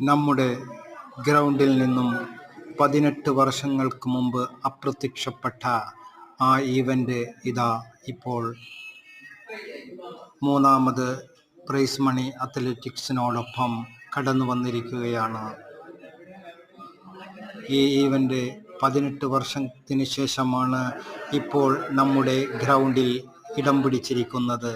നമ്മുടെ ഗ്രൗണ്ടിൽ നിന്നും പതിനെട്ട് വർഷങ്ങൾക്ക് മുമ്പ് അപ്രത്യക്ഷപ്പെട്ട ആ ഈവന്റ് ഇതാ ഇപ്പോൾ മൂന്നാമത് പ്രൈസ് മണി അത്ലറ്റിക്സിനോടൊപ്പം കടന്നു വന്നിരിക്കുകയാണ്. ഈ ഈവന്റ് പതിനെട്ട് വർഷത്തിന് ശേഷമാണ് ഇപ്പോൾ നമ്മുടെ ഗ്രൗണ്ടിൽ ഇടം പിടിച്ചിരിക്കുന്നത്.